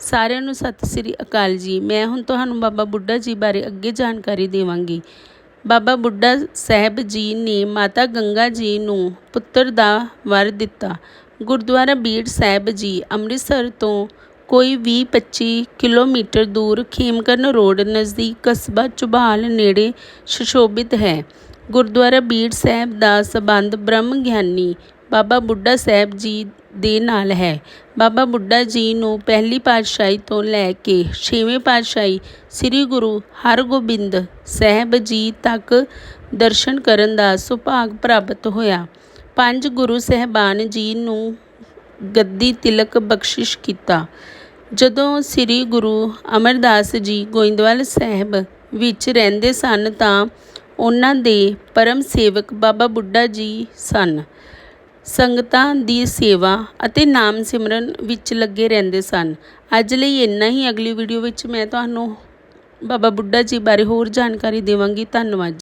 ਸਾਰਿਆਂ ਨੂੰ ਸਤਿ ਸ੍ਰੀ ਅਕਾਲ ਜੀ। ਮੈਂ ਹੁਣ ਤੁਹਾਨੂੰ ਬਾਬਾ ਬੁੱਢਾ ਜੀ ਬਾਰੇ ਅੱਗੇ ਜਾਣਕਾਰੀ ਦੇਵਾਂਗੀ। ਬਾਬਾ ਬੁੱਢਾ ਸਾਹਿਬ ਜੀ ਨੇ ਮਾਤਾ ਗੰਗਾ ਜੀ ਨੂੰ ਪੁੱਤਰ ਦਾ ਵਰ ਦਿੱਤਾ। ਗੁਰਦੁਆਰਾ ਬੀੜ ਸਾਹਿਬ ਜੀ ਅੰਮ੍ਰਿਤਸਰ ਤੋਂ ਕੋਈ 20-25 ਕਿਲੋਮੀਟਰ ਦੂਰ ਖੇਮਕਰਨ ਰੋਡ ਨਜ਼ਦੀਕ ਕਸਬਾ ਚੁਬਾਲ ਨੇੜੇ ਸੁਸ਼ੋਭਿਤ ਹੈ। ਗੁਰਦੁਆਰਾ ਬੀੜ ਸਾਹਿਬ ਦਾ ਸਬੰਧ ਬ੍ਰਹਮ ਗਿਆਨੀ ਬਾਬਾ ਬੁੱਢਾ ਸਾਹਿਬ ਜੀ ਦੇ ਨਾਲ ਹੈ। ਬਾਬਾ ਬੁੱਢਾ ਜੀ ਨੂੰ ਪਹਿਲੀ ਪਾਤਸ਼ਾਹੀ ਤੋਂ ਲੈ ਕੇ ਛੇਵੇਂ ਪਾਤਸ਼ਾਹੀ ਸ੍ਰੀ ਗੁਰੂ ਹਰਗੋਬਿੰਦ ਸਾਹਿਬ ਜੀ ਤੱਕ ਦਰਸ਼ਨ ਕਰਨ ਦਾ ਸੁਭਾਗ ਪ੍ਰਾਪਤ ਹੋਇਆ। ਪੰਜ ਗੁਰੂ ਸਹਿਬਾਨ ਜੀ ਨੂੰ ਗੱਦੀ ਤਿਲਕ ਬਖਸ਼ਿਸ਼ ਕੀਤਾ। ਜਦੋਂ ਸ੍ਰੀ ਗੁਰੂ ਅਮਰਦਾਸ ਜੀ ਗੋਇੰਦਵਾਲ ਸਾਹਿਬ ਵਿੱਚ ਰਹਿੰਦੇ ਸਨ ਤਾਂ ਉਹਨਾਂ ਦੇ ਪਰਮ ਸੇਵਕ ਬਾਬਾ ਬੁੱਢਾ ਜੀ ਸਨ। ਸੰਗਤਾਂ ਦੀ ਸੇਵਾ ਅਤੇ ਨਾਮ ਸਿਮਰਨ ਵਿੱਚ ਲੱਗੇ ਰਹਿੰਦੇ ਸਨ। ਅੱਜ ਲਈ ਇੰਨਾ ਹੀ। ਅਗਲੀ ਵੀਡੀਓ ਵਿੱਚ ਮੈਂ ਤੁਹਾਨੂੰ ਬਾਬਾ ਬੁੱਢਾ ਜੀ ਬਾਰੇ ਹੋਰ ਜਾਣਕਾਰੀ ਦੇਵਾਂਗੀ। ਧੰਨਵਾਦ